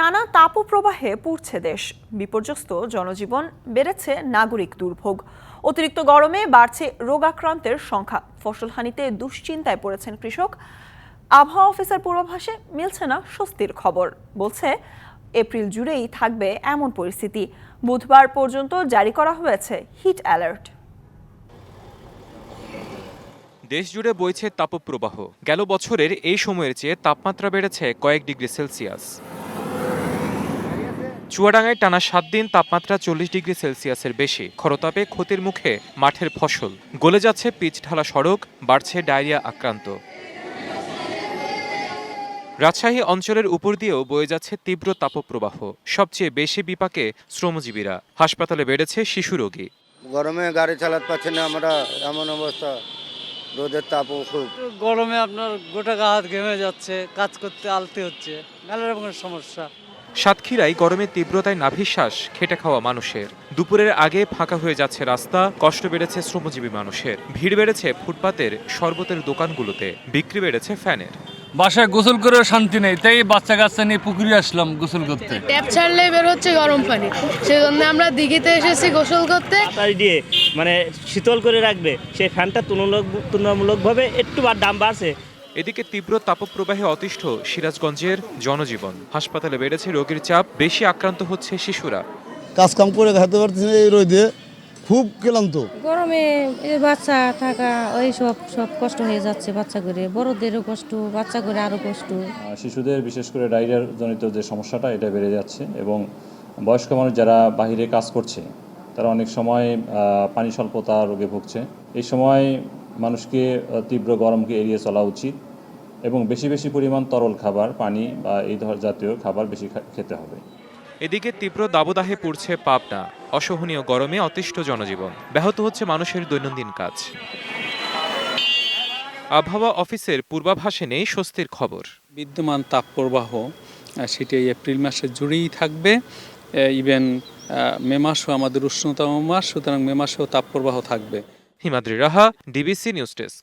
টানা তাপপ্রবাহে পুড়ছে দেশ। বিপর্যস্ত জনজীবন বেড়েছে নাগরিক দুর্ভোগ। অতিরিক্ত গরমে বাড়ছে রোগাক্রান্তের সংখ্যা। ফসলহানিতে দুশ্চিন্তায় পড়েছেন কৃষক। আবহাওয়া অফিসার পূর্বাভাসে মিলছে না স্বস্তির খবর। বলছে, এপ্রিল জুড়েই থাকবে এমন পরিস্থিতি। বুধবার পর্যন্ত জারি করা হয়েছে হিট অ্যালার্ট। দেশ জুড়ে বইছে তাপপ্রবাহ। গেল বছরের এই সময়ের চেয়ে তাপমাত্রা বেড়েছে কয়েক ডিগ্রি সেলসিয়াস। চুয়াডাঙ্গায় টানা সাত দিন তাপমাত্রা চল্লিশ ডিগ্রি সেলসিয়াসের বেশি। খরতাপে ক্ষতির মুখে মাঠের ফসল। গলে যাচ্ছে পিচ ঢালা সড়ক বাড়ছে ডায়রিয়া আক্রান্ত। রাজশাহী অঞ্চলের উপর দিয়েও বয়ে যাচ্ছে তীব্র তাপপ্রবাহ। সবচেয়ে বেশি বিপাকে শ্রমজীবীরা। হাসপাতালে বেড়েছে শিশু রোগী। গরমে গাড়ি চালাতে পারছি না আমরা এমন অবস্থা। রোদের তাপও খুব। গরমে আপনার গোটা গা হাত ঘেমে যাচ্ছে কাজ করতে আলতে হচ্ছে। নানা রকমের সমস্যা। সাতক্ষীরায় গরমের তীব্রতায় নাভিশ্বাস খেটে খাওয়া মানুষের। দুপুরের আগে ফাঁকা হয়ে যাচ্ছে রাস্তা কষ্ট বেড়েছে শ্রমজীবী মানুষের। ভিড় বেড়েছে ফুটপাতের শরবতের দোকানগুলোতে বিক্রি বেড়েছে ফ্যানের। বাসায় গোসল করেও শান্তি নেই তাই বাচ্চা কাচ্চা নিয়ে পুকুরে আসলাম গোসল করতে। ট্যাপ ছাড়লে বের হচ্ছে গরম পানি। সেই জন্য আমরা দিঘিতে এসেছি গোসল করতে। তাই দিয়ে মানে শীতল করে রাখবে সেই ফ্যানটা তুলনামূলক তুলনামূলকভাবে একটু দাম বাড়ছে। এদিকে তীব্র তাপপ্রবাহে অতিষ্ঠ সিরাজগঞ্জের জনজীবন। হাসপাতালে বেড়েছে রোগীর চাপ বেশি আক্রান্ত হচ্ছে শিশুরা। কাজ কাম করে খাইতে পারতেছি না এই রোদে খুব ক্লান্ত। গরমে এই বাচ্চা থাকা ওই সব সব কষ্ট হয়ে যাচ্ছে বাচ্চা করে। বড়দেরও কষ্ট বাচ্চা করে আরও কষ্ট। শিশুদের বিশেষ করে ডায়রিয়ার জনিত যে সমস্যাটা এটা বেড়ে যাচ্ছে এবং বয়স্ক মানুষ যারা বাহিরে কাজ করছে তারা অনেক সময় আহ, পানি স্বল্পতা রোগে ভুগছে। এই সময় মানুষকে তীব্র গরমকে এড়িয়ে চলা উচিত এবং বেশি বেশি পরিমাণ তরল খাবার পানি বা এই ধর জাতীয় খাবার বেশি খেতে হবে। এদিকে তীব্র দাবদাহে পড়ছে পাবনা অসহনীয় গরমে অতিষ্ঠ জনজীবন। ব্যাহত হচ্ছে মানুষের দৈনন্দিন কাজ। আবহাওয়া অফিসের পূর্বাভাসে নেই স্বস্তির খবর। বিদ্যমান তাপপ্রবাহ সেটি এই এপ্রিল মাসে জুড়েই থাকবে। ইভেন মে মাসও আমাদের উষ্ণতম মাস সুতরাং মে মাসেও তাপপ্রবাহ থাকবে। Himadri Raha DBC News desk.